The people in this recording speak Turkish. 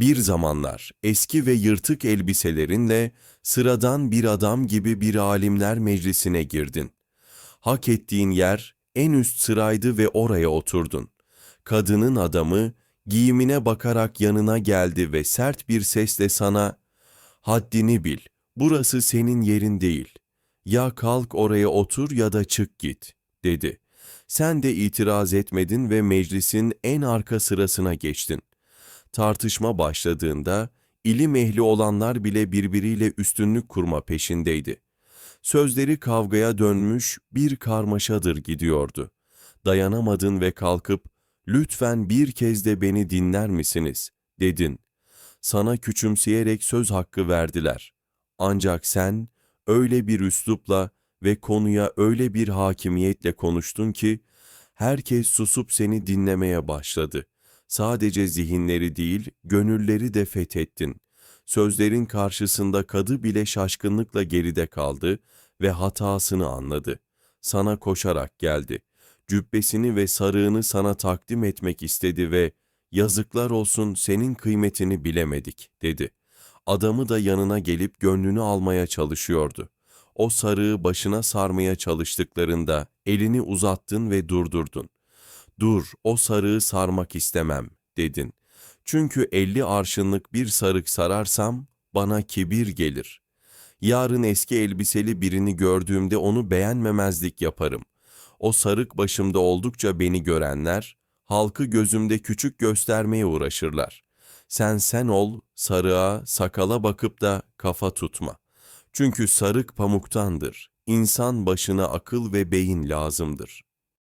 Bir zamanlar eski ve yırtık elbiselerinle sıradan bir adam gibi bir alimler meclisine girdin. Hak ettiğin yer en üst sıraydı ve oraya oturdun. Kadının adamı giyimine bakarak yanına geldi ve sert bir sesle sana "Haddini bil. Burası senin yerin değil. Ya kalk oraya otur ya da çık git." dedi. Sen de itiraz etmedin ve meclisin en arka sırasına geçtin. Tartışma başladığında ilim ehli olanlar bile birbiriyle üstünlük kurma peşindeydi. Sözleri kavgaya dönmüş bir karmaşadır gidiyordu. Dayanamadın ve kalkıp lütfen bir kez de beni dinler misiniz dedin. Sana küçümseyerek söz hakkı verdiler. Ancak sen öyle bir üslupla ve konuya öyle bir hakimiyetle konuştun ki herkes susup seni dinlemeye başladı. Sadece zihinleri değil, gönülleri de fethettin. Sözlerin karşısında kadı bile şaşkınlıkla geride kaldı ve hatasını anladı. Sana koşarak geldi. Cübbesini ve sarığını sana takdim etmek istedi ve yazıklar olsun senin kıymetini bilemedik dedi. Adamı da yanına gelip gönlünü almaya çalışıyordu. O sarığı başına sarmaya çalıştıklarında elini uzattın ve durdurdun. Dur, o sarığı sarmak istemem, dedin. Çünkü elli arşınlık bir sarık sararsam bana kibir gelir. Yarın eski elbiseli birini gördüğümde onu beğenmemezlik yaparım. O sarık başımda oldukça beni görenler, halkı gözümde küçük göstermeye uğraşırlar. Sen sen ol, sarığa, sakala bakıp da kafa tutma. Çünkü sarık pamuktandır. İnsan başına akıl ve beyin lazımdır.